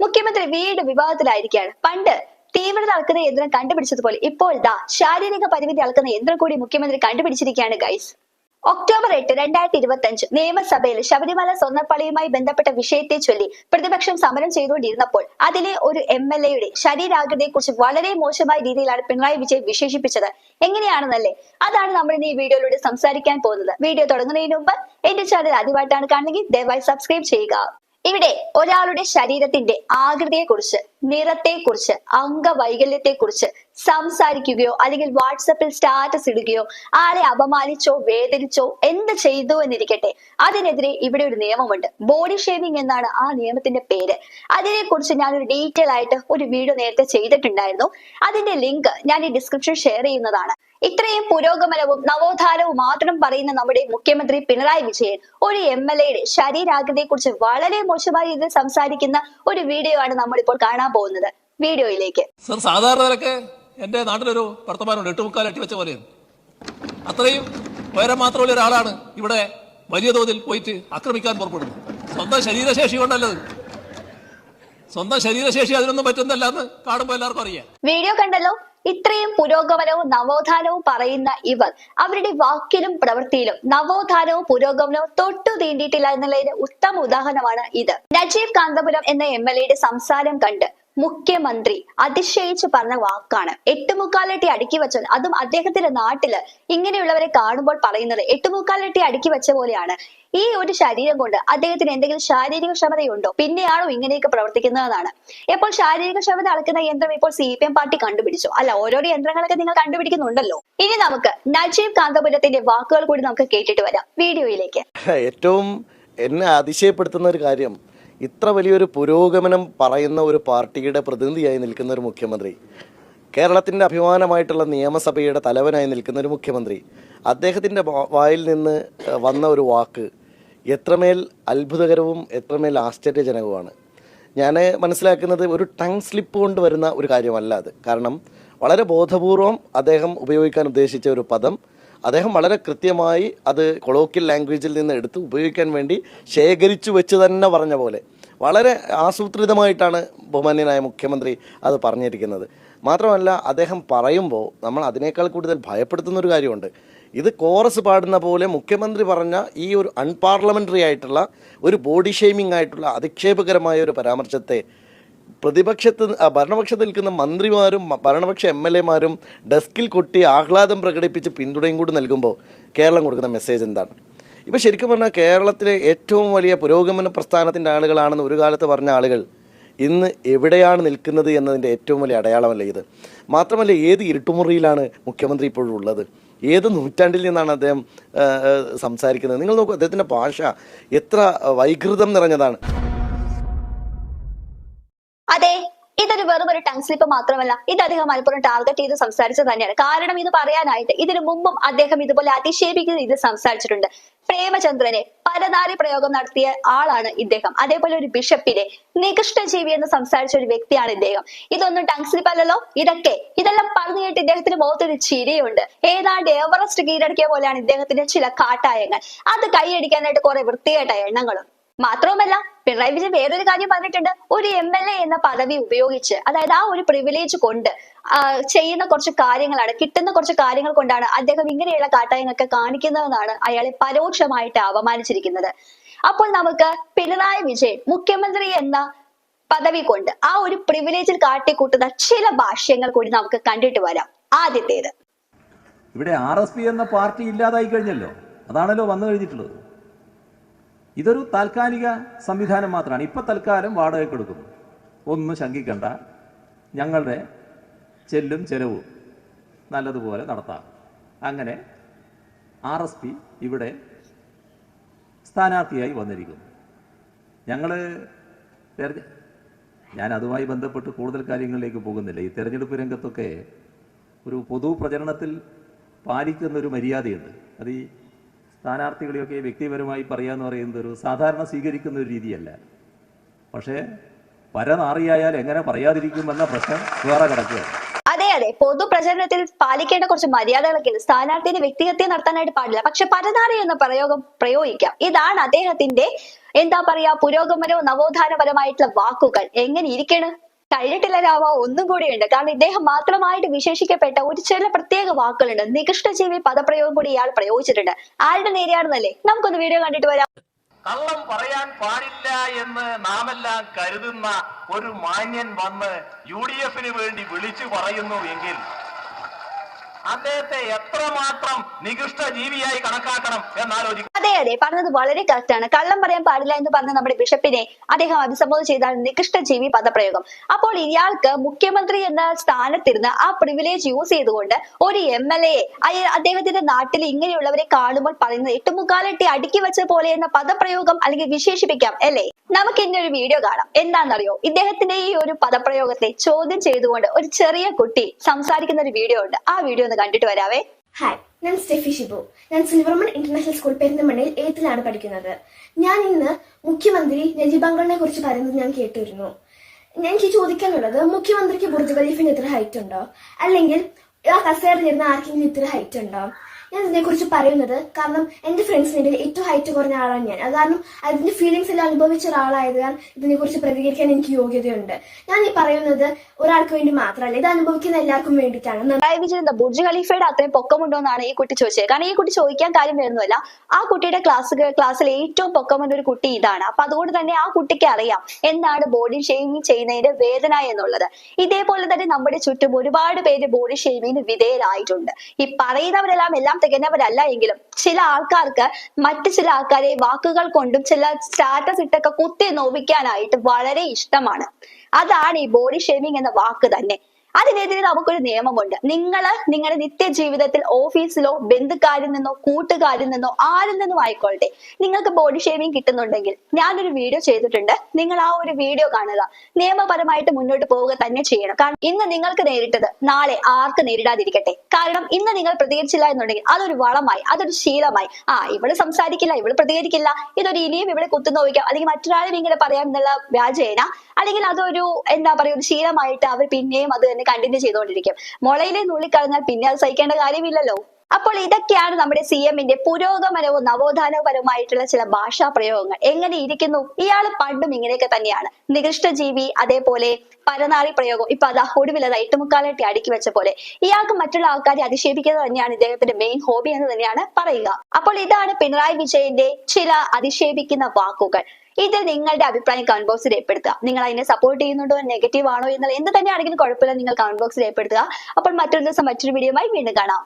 മുഖ്യമന്ത്രി വീണ്ടും വിവാദത്തിലായിരിക്കുകയാണ്. പണ്ട് തീവ്രത അളക്കുന്ന യന്ത്രം കണ്ടുപിടിച്ചതുപോലെ ഇപ്പോൾ ദാ ശാരീരിക പരിമിതി അളക്കുന്ന യന്ത്രം കൂടി മുഖ്യമന്ത്രി കണ്ടുപിടിച്ചിരിക്കുകയാണ് ഗൈസ് ഒക്ടോബർ എട്ട് രണ്ടായിരത്തി ഇരുപത്തി അഞ്ച് നിയമസഭയിൽ ശബരിമല സ്വർണപ്പള്ളിയുമായി ബന്ധപ്പെട്ട വിഷയത്തെ ചൊല്ലി പ്രതിപക്ഷം സമരം ചെയ്തുകൊണ്ടിരുന്നപ്പോൾ അതിലെ ഒരു എം എൽ എയുടെ ശരീരാകൃതിയെ കുറിച്ച് വളരെ മോശമായ രീതിയിലാണ് പിണറായി വിജയൻ വിശേഷിപ്പിച്ചത്. എങ്ങനെയാണെന്നല്ലേ? അതാണ് നമ്മൾ ഇന്ന് ഈ വീഡിയോയിലൂടെ സംസാരിക്കാൻ പോകുന്നത്. വീഡിയോ തുടങ്ങുന്നതിന് മുമ്പ് എന്റെ ചാനൽ ആദ്യമായിട്ടാണ് കാണുന്നെങ്കിൽ ദയവായി സബ്സ്ക്രൈബ് ചെയ്യുക. ഇവിടെ ഒരാളുടെ ശരീരത്തിന്റെ ആകൃതിയെ കുറിച്ച് നിറത്തെ കുറിച്ച് അംഗവൈകല്യത്തെ കുറിച്ച് സംസാരിക്കുകയോ അല്ലെങ്കിൽ വാട്സപ്പിൽ സ്റ്റാറ്റസ് ഇടുകയോ ആരെ അപമാനിച്ചോ വേദനിച്ചോ എന്ത് ചെയ്തു എന്നിരിക്കട്ടെ അതിനെതിരെ ഇവിടെ ഒരു നിയമമുണ്ട്. ബോഡി ഷേവിംഗ് എന്നാണ് ആ നിയമത്തിന്റെ പേര്. അതിനെ കുറിച്ച് ഞാൻ ഒരു ഡീറ്റെയിൽ ആയിട്ട് ഒരു വീഡിയോ നേരത്തെ ചെയ്തിട്ടുണ്ടായിരുന്നു. അതിന്റെ ലിങ്ക് ഞാൻ ഈ ഡിസ്ക്രിപ്ഷൻ ഷെയർ ചെയ്യുന്നതാണ്. ഇത്രയും പുരോഗമനവും നവോത്ഥാനവും മാത്രം പറയുന്ന നമ്മുടെ മുഖ്യമന്ത്രി പിണറായി വിജയൻ ഒരു എം എൽ എയുടെ ശരീരാകൃതിയെ കുറിച്ച് വളരെ മോശമായ രീതിയിൽ സംസാരിക്കുന്ന ഒരു വീഡിയോ ആണ് നമ്മളിപ്പോൾ കാണാൻ പോകുന്നത്. വീഡിയോയിലേക്ക്. സർ സാധാരണ നിലയ്ക്ക് എന്റെ നാട്ടിലൊരു വർത്തമാനമുണ്ട് എട്ടുമുക്കാൽ അട്ടി വെച്ച പോലെയാണ് അത്രയും ഉയരം മാത്രമുള്ള ഒരാളാണ് ഇവിടെ വലിയ തോതിൽ പോയിട്ട് ആക്രമിക്കാൻ പുറപ്പെടുന്നത്. സ്വന്തം ശരീരശേഷി കൊണ്ടല്ലത്. സ്വന്തം ശരീരശേഷി അതിനൊന്നും പറ്റുന്നല്ല എന്ന് കാണുമ്പോൾ എല്ലാവർക്കും അറിയാം. വീഡിയോ കണ്ടല്ലോ? ഇത്രയും പുരോഗമനവും നവോത്ഥാനവും പറയുന്ന ഇവർ അവരുടെ വാക്കിലും പ്രവൃത്തിയിലും നവോത്ഥാനവും പുരോഗമനവും തൊട്ടു തീണ്ടിയിട്ടില്ല എന്നുള്ളതിന് ഉത്തമ ഉദാഹരണമാണ് ഇത്. നജീബ് കാന്തപുരം എന്ന എം എൽ എയുടെ സംസാരം കണ്ട് മുഖ്യമന്ത്രി അതിശയിച്ച് പറഞ്ഞ വാക്കാണ്. എട്ടുമുക്കാലട്ടി അടുക്കി വെച്ചാൽ അതും അദ്ദേഹത്തിന്റെ നാട്ടിൽ ഇങ്ങനെയുള്ളവരെ കാണുമ്പോൾ പറയുന്നത് എട്ടുമുക്കാലട്ടി അടുക്കി വെച്ച പോലെയാണ്. ഈ ഒരു ശരീരം കൊണ്ട് അദ്ദേഹത്തിന് എന്തെങ്കിലും ശാരീരിക ക്ഷമതയുണ്ടോ? പിന്നെയാണോ ഇങ്ങനെയൊക്കെ പ്രവർത്തിക്കുന്നതെന്നാണ്. ഇപ്പോൾ ശാരീരിക ക്ഷമത അളക്കുന്ന യന്ത്രം ഇപ്പോൾ സി പി എം പാർട്ടി കണ്ടുപിടിച്ചു. അല്ല ഓരോരോ യന്ത്രങ്ങളൊക്കെ നിങ്ങൾ കണ്ടുപിടിക്കുന്നുണ്ടല്ലോ. ഇനി നമുക്ക് നജീബ് കാന്തപുരത്തിന്റെ വാക്കുകൾ കൂടി നമുക്ക് കേട്ടിട്ട് വരാം. വീഡിയോയിലേക്ക്. ഏറ്റവും എന്നെ അതിശയപ്പെടുത്തുന്ന ഒരു കാര്യം ഇത്ര വലിയൊരു പുരോഗമനം പറയുന്ന ഒരു പാർട്ടിയുടെ പ്രതിനിധിയായി നിൽക്കുന്ന ഒരു മുഖ്യമന്ത്രി കേരളത്തിന്റെ അഭിമാനമായിട്ടുള്ള നിയമസഭയുടെ തലവനായി നിൽക്കുന്ന ഒരു മുഖ്യമന്ത്രി അദ്ദേഹത്തിന്റെ വായിൽ നിന്ന് വന്ന ഒരു വാക്ക് എത്രമേൽ അത്ഭുതകരവും എത്രമേൽ ആശ്ചര്യജനകവുമാണ്. ഞാൻ മനസ്സിലാക്കുന്നത് ഒരു ടങ് സ്ലിപ്പ് കൊണ്ട് വരുന്ന ഒരു കാര്യമല്ല അത്. കാരണം വളരെ ബോധപൂർവം അദ്ദേഹം ഉപയോഗിക്കാൻ ഉദ്ദേശിച്ച ഒരു പദം അദ്ദേഹം വളരെ കൃത്യമായി അത് കൊളോക്കിയൽ ലാംഗ്വേജിൽ നിന്ന് എടുത്ത് ഉപയോഗിക്കാൻ വേണ്ടി ശേഖരിച്ചു വെച്ച് തന്നെ പറഞ്ഞ പോലെ. വളരെ ആസൂത്രിതമായിട്ടാണ് ബഹുമാന്യനായ മുഖ്യമന്ത്രി അത് പറഞ്ഞിരിക്കുന്നത്. മാത്രമല്ല അദ്ദേഹം പറയുമ്പോൾ നമ്മൾ അതിനേക്കാൾ കൂടുതൽ ഭയപ്പെടുത്തുന്ന ഒരു കാര്യമുണ്ട്. ഇത് കോറസ് പാടുന്ന പോലെ മുഖ്യമന്ത്രി പറഞ്ഞ ഈ ഒരു അൺപാർലമെന്ററി ആയിട്ടുള്ള ഒരു ബോഡി ഷെയ്മിംഗ് ആയിട്ടുള്ള അധിക്ഷേപകരമായ ഒരു പരാമർശത്തെ പ്രതിപക്ഷത്ത് ഭരണപക്ഷത്ത് നിൽക്കുന്ന മന്ത്രിമാരും ഭരണപക്ഷ എം എൽ എമാരും ഡെസ്കിൽ കൊട്ടി ആഹ്ലാദം പ്രകടിപ്പിച്ച് പിന്തുണയും കൂടി നൽകുമ്പോൾ കേരളം കൊടുക്കുന്ന മെസ്സേജ് എന്താണ്? ഇപ്പോൾ ശരിക്കും പറഞ്ഞാൽ കേരളത്തിലെ ഏറ്റവും വലിയ പുരോഗമന പ്രസ്ഥാനത്തിന്റെ ആളുകളാണെന്ന് ഒരു കാലത്ത് പറഞ്ഞ ആളുകൾ ഇന്ന് എവിടെയാണ് നിൽക്കുന്നത് എന്നതിന്റെ ഏറ്റവും വലിയ അടയാളമല്ല ഇത്. മാത്രമല്ല ഏത് ഇരുട്ടുമുറിയിലാണ് മുഖ്യമന്ത്രി ഇപ്പോഴും ഉള്ളത്? ഏത് നൂറ്റാണ്ടിൽ നിന്നാണ് അദ്ദേഹം സംസാരിക്കുന്നത്? നിങ്ങൾ നോക്കൂ അദ്ദേഹത്തിന്റെ ഭാഷ എത്ര വൈകൃതം നിറഞ്ഞതാണ്. അതെ ഇതൊരു വെറും ഒരു ടങ് സ്ലിപ്പ് മാത്രമല്ല ഇത് അദ്ദേഹം മലപ്പുറം ടാർഗറ്റ് ചെയ്ത് സംസാരിച്ചത് തന്നെയാണ്. കാരണം ഇത് പറയാനായിട്ട് ഇതിനു മുമ്പും അദ്ദേഹം ഇതുപോലെ അതിശയിപ്പിക്കുന്ന ഇത് സംസാരിച്ചിട്ടുണ്ട്. പ്രേമചന്ദ്രനെ പരനാരി പ്രയോഗം നടത്തിയ ആളാണ് ഇദ്ദേഹം. അതേപോലെ ഒരു ബിഷപ്പിനെ നികൃഷ്ടജീവി എന്ന് സംസാരിച്ച ഒരു വ്യക്തിയാണ് ഇദ്ദേഹം. ഇതൊന്നും ടങ് സ്ലിപ്പ് അല്ലല്ലോ. ഇതൊക്കെ ഇതെല്ലാം പറഞ്ഞു കേട്ട് ഇദ്ദേഹത്തിന്റെ മുഖത്തൊരു ചിരിയുണ്ട്. ഏതാണ്ട് എവറസ്റ്റ് കീഴടക്കിയ പോലെയാണ് ഇദ്ദേഹത്തിന്റെ ചില കാട്ടായങ്ങൾ. അത് കൈയടിക്കാനായിട്ട് കുറെ വൃത്തികെട്ട എണ്ണങ്ങളും മാത്രവുമല്ല പിണറായി വിജയൻ വേറൊരു കാര്യം പറഞ്ഞിട്ടുണ്ട്. ഒരു എം എൽ എ എന്ന പദവി ഉപയോഗിച്ച് അതായത് ആ ഒരു പ്രിവിലേജ് കൊണ്ട് ചെയ്യുന്ന കുറച്ച് കാര്യങ്ങളാണ് കിട്ടുന്ന കുറച്ച് കാര്യങ്ങൾ കൊണ്ടാണ് അദ്ദേഹം ഇങ്ങനെയുള്ള കാട്ടായങ്ങളൊക്കെ കാണിക്കുന്നതെന്നാണ് അയാളെ പരോക്ഷമായിട്ട് അപമാനിച്ചിരിക്കുന്നത് അപ്പോൾ നമുക്ക് പിണറായി വിജയൻ മുഖ്യമന്ത്രി എന്ന പദവി കൊണ്ട് ആ ഒരു പ്രിവിലേജിൽ കാട്ടിക്കൂട്ടുന്ന ചില ഭാഷ്യങ്ങൾ കൂടി നമുക്ക് കണ്ടിട്ട് വരാം. ആദ്യത്തേത്. ഇവിടെ ആർ എസ് പി എന്ന പാർട്ടി ഇല്ലാതായി കഴിഞ്ഞല്ലോ. അതാണല്ലോ വന്നു കഴിഞ്ഞിട്ടുള്ളത് ഇതൊരു താൽക്കാലിക സംവിധാനം മാത്രമാണ്. ഇപ്പം തൽക്കാലം വാടകയ്ക്ക് എടുക്കുന്നു ഒന്നും ശങ്കിക്കണ്ട. ഞങ്ങളുടെ ചെല്ലും ചെലവും നല്ലതുപോലെ നടത്താം. അങ്ങനെ ആർ എസ് പി ഇവിടെ സ്ഥാനാർത്ഥിയായി വന്നിരിക്കുന്നു. ഞങ്ങൾ ഞാൻ അതുമായി ബന്ധപ്പെട്ട് കൂടുതൽ കാര്യങ്ങളിലേക്ക് പോകുന്നില്ല. ഈ തെരഞ്ഞെടുപ്പ് രംഗത്തൊക്കെ ഒരു പൊതു പ്രചരണത്തിൽ പാലിക്കുന്ന ഒരു മര്യാദയുണ്ട്. അത് ഈ സ്ഥാനാർത്ഥികളെയൊക്കെ വ്യക്തിപരമായി പറയാന്ന് പറയുന്നത് ഒരു സാധാരണ സ്വീകരിക്കുന്ന ഒരു രീതിയല്ല. പക്ഷേ പരനാറിയായാൽ എങ്ങനെ പറയാതിരിക്കുമെന്ന പ്രശ്നം വേറെ കിടക്കുകയാണ്. അതെ അതെ. പൊതുപ്രചരണത്തിൽ പാലിക്കേണ്ട കുറച്ച് മര്യാദകളൊക്കെ ഉണ്ട് സ്ഥാനാർത്ഥിയുടെ വ്യക്തിഹത്യ നടത്താനായിട്ട് പാടില്ല. പക്ഷെ പരനാറി എന്ന പ്രയോഗം പ്രയോഗിക്കാം. ഇതാണ് അദ്ദേഹത്തിന്റെ എന്താ പറയാ പുരോഗമനവും നവോത്ഥാനപരമായിട്ടുള്ള വാക്കുകൾ. എങ്ങനെ ഇരിക്കണ്? കഴിഞ്ഞിട്ടില്ല രാവ ഒന്നും ഉണ്ട് കാരണം ഇദ്ദേഹം മാത്രമായിട്ട് വിശേഷിക്കപ്പെട്ട ഒരു ചില പ്രത്യേക വാക്കുകളുണ്ട്. നികൃഷ്ടജീവി പദപ്രയോഗം കൂടി ഇയാൾ പ്രയോഗിച്ചിട്ടുണ്ട്. ആരുടെ നേരെയാണെന്നല്ലേ? നമുക്കൊന്ന് വീഡിയോ കണ്ടിട്ട് വരാം. കള്ളം പറയാൻ പാടില്ല എന്ന് നാമെല്ലാം കരുതുന്ന ഒരു മാന്യൻ വന്ന് യു ഡി എഫിന് വേണ്ടി വിളിച്ചു പറയുന്നു എങ്കിൽ അദ്ദേഹത്തെ എത്രമാത്രം നികൃഷ്ട ജീവിയായി കണക്കാക്കണം എന്നാലോചിക്കും. അതെ അതെ പറഞ്ഞത് വളരെ കറക്റ്റ് ആണ്. കള്ളം പറയാൻ പാടില്ല എന്ന് പറഞ്ഞ നമ്മുടെ ബിഷപ്പിനെ അദ്ദേഹം അഭിസംബോധന ചെയ്താണ് നികൃഷ്ട ജീവി പദപ്രയോഗം. അപ്പോൾ ഇയാൾക്ക് മുഖ്യമന്ത്രി എന്ന സ്ഥാനത്തിരുന്ന് ആ പ്രിവിലേജ് യൂസ് ചെയ്തുകൊണ്ട് ഒരു എം എൽ എ അദ്ദേഹത്തിന്റെ നാട്ടിൽ ഇങ്ങനെയുള്ളവരെ കാണുമ്പോൾ പറയുന്നത് എട്ടുമുക്കാലട്ടി അടുക്കി വെച്ച പോലെ എന്ന പദപ്രയോഗം അല്ലെങ്കിൽ വിശേഷിപ്പിക്കാം അല്ലേ? നമുക്ക് ഇനി ഒരു വീഡിയോ കാണാം. എന്താണെന്നറിയോ? ഇദ്ദേഹത്തിന്റെ ഈ ഒരു പദപ്രയോഗത്തെ ചോദ്യം ചെയ്തുകൊണ്ട് ഒരു ചെറിയ കുട്ടി സംസാരിക്കുന്ന ഒരു വീഡിയോ ഉണ്ട്. ആ വീഡിയോ ഒന്ന് കണ്ടിട്ട് വരാവേ. ഹായ് ഞാൻ സ്റ്റെഫി ഷിബു. ഞാൻ സിൽവർമൺ ഇന്റർനാഷണൽ സ്കൂൾ പെരിന്തമണ്ണയിൽ എയ്ത്തിലാണ് പഠിക്കുന്നത്. ഞാൻ ഇന്ന് മുഖ്യമന്ത്രി നജീബ് അങ്കിളിനെ കുറിച്ച് പറയുന്നത് ഞാൻ കേട്ടിരുന്നു. എനിക്ക് ചോദിക്കാനുള്ളത് മുഖ്യമന്ത്രിക്ക് ബുർജ് ഖലീഫിന് ഇത്ര ഹൈറ്റ് ഉണ്ടോ? അല്ലെങ്കിൽ ആ കസേരയിലിരുന്ന ആർക്കെങ്കിലും ഇത്ര ഹൈറ്റ് ഉണ്ടോ? ഞാൻ ഇതിനെക്കുറിച്ച് പറയുന്നത് കാരണം എന്റെ ഫ്രണ്ട്സിന് ഇടയിൽ ഏറ്റവും ഹൈറ്റ് കുറഞ്ഞ ആളാണ് ഞാൻ. അത് കാരണം അതിന്റെ ഫീലിങ്സ് എല്ലാം അനുഭവിച്ച ഒരാളായത് കാരണം ഇതിനെക്കുറിച്ച് പ്രതികരിക്കാൻ എനിക്ക് യോഗ്യതയുണ്ട്. ഞാൻ ഈ പറയുന്നത് ഒരാൾക്ക് വേണ്ടി മാത്രമല്ല ഇത് അനുഭവിക്കുന്ന എല്ലാവർക്കും വേണ്ടിയിട്ടാണ്. എന്താ? ബുർജ് ഖലീഫയുടെ അത്രയും പൊക്കമുണ്ടോ എന്നാണ് ഈ കുട്ടി ചോദിച്ചത്. കാരണം ഈ കുട്ടി ചോദിക്കാൻ കാര്യം വരുന്നില്ല ആ കുട്ടിയുടെ ക്ലാസ് ക്ലാസ്സിൽ ഏറ്റവും പൊക്കമുള്ള ഒരു കുട്ടി ഇതാണ്. അപ്പൊ അതുകൊണ്ട് തന്നെ ആ കുട്ടിക്ക് അറിയാം എന്താണ് ബോഡി ഷെയ്മിങ് ചെയ്യുന്നതിന്റെ വേദന എന്നുള്ളത്. ഇതേപോലെ തന്നെ നമ്മുടെ ചുറ്റും ഒരുപാട് പേര് ബോഡി ഷെയ്മിങ്ങിന് വിധേയരായിട്ടുണ്ട്. ഈ പറയുന്നവരെല്ലാം എല്ലാം തികഞ്ഞവരല്ല എങ്കിലും ചില ആൾക്കാർക്ക് മറ്റു ചില ആൾക്കാരെ വാക്കുകൾ കൊണ്ടും ചില സ്റ്റാറ്റസ് ഇട്ടൊക്കെ കുത്തി നോവിക്കാനായിട്ട് വളരെ ഇഷ്ടമാണ്. അതാണ് ഈ ബോഡി ഷേമിംഗ് എന്ന വാക്ക് തന്നെ. അതിനെതിരെ നമുക്കൊരു നിയമമുണ്ട്. നിങ്ങൾ നിങ്ങളുടെ നിത്യജീവിതത്തിൽ ഓഫീസിലോ ബന്ധുക്കാരിൽ നിന്നോ കൂട്ടുകാരിൽ നിന്നോ ആരിൽ നിന്നും ആയിക്കോട്ടെ നിങ്ങൾക്ക് ബോഡി ഷേമിംഗ് കിട്ടുന്നുണ്ടെങ്കിൽ ഞാനൊരു വീഡിയോ ചെയ്തിട്ടുണ്ട്. നിങ്ങൾ ആ ഒരു വീഡിയോ കാണുക. നിയമപരമായിട്ട് മുന്നോട്ട് പോവുക തന്നെ ചെയ്യണം. കാരണം ഇന്ന് നിങ്ങൾക്ക് നേരിട്ടത് നാളെ ആർക്ക് നേരിടാതിരിക്കട്ടെ? കാരണം ഇന്ന് നിങ്ങൾ പ്രതികരിച്ചില്ല എന്നുണ്ടെങ്കിൽ അതൊരു വളമായി അതൊരു ശീലമായി. ആ ഇവൾ സംസാരിക്കില്ല ഇവൾ പ്രതികരിക്കില്ല. ഇതൊരു ഇനിയും ഇവിടെ കുത്തുനോവിക്കാം അല്ലെങ്കിൽ മറ്റൊരാളും ഇങ്ങനെ പറയാം എന്നുള്ള വ്യാജേന. അല്ലെങ്കിൽ അതൊരു എന്താ പറയുക ഒരു ശീലമായിട്ട് അവർ പിന്നെയും അത് തന്നെ കണ്ടിന്യൂ ചെയ്തുകൊണ്ടിരിക്കും. മുളയിലെ നുള്ളിക്കളഞ്ഞാൽ പിന്നെ അത് സഹിക്കേണ്ട കാര്യമില്ലല്ലോ. അപ്പോൾ ഇതൊക്കെയാണ് നമ്മുടെ സി എമ്മിന്റെ പുരോഗമനവും നവോത്ഥാനപരവുമായിട്ടുള്ള ചില ഭാഷാ പ്രയോഗങ്ങൾ. എങ്ങനെ ഇരിക്കുന്നു? ഇയാൾ പണ്ടും ഇങ്ങനെയൊക്കെ തന്നെയാണ്. നികൃഷ്ട ജീവി അതേപോലെ പരനാറി പ്രയോഗം. ഇപ്പൊ അതാ ഒടുവിലത് എട്ടുമുക്കാലട്ടി അടുക്കി വെച്ച പോലെ. ഇയാൾക്ക് മറ്റുള്ള ആൾക്കാരെ അധിക്ഷേപിക്കുന്നത് തന്നെയാണ് ഇദ്ദേഹത്തിന്റെ മെയിൻ ഹോബി എന്ന് തന്നെയാണ് പറയുക. അപ്പോൾ ഇതാണ് പിണറായി വിജയന്റെ ചില അധിക്ഷേപിക്കുന്ന വാക്കുകൾ. ഇതിൽ നിങ്ങളുടെ അഭിപ്രായം കമന്റ് ബോക്സിൽ രേഖപ്പെടുത്തുക. നിങ്ങൾ അതിനെ സപ്പോർട്ട് ചെയ്യുന്നുണ്ടോ നെഗറ്റീവ് ആണോ എന്നുള്ള എന്ത് തന്നെയാണെങ്കിലും കുഴപ്പമില്ല. നിങ്ങൾ കമന്റ് ബോക്സിൽ രേഖപ്പെടുത്തുക. അപ്പോൾ മറ്റൊരു ദിവസം മറ്റൊരു വീഡിയോയുമായി വീണ്ടും കാണാം.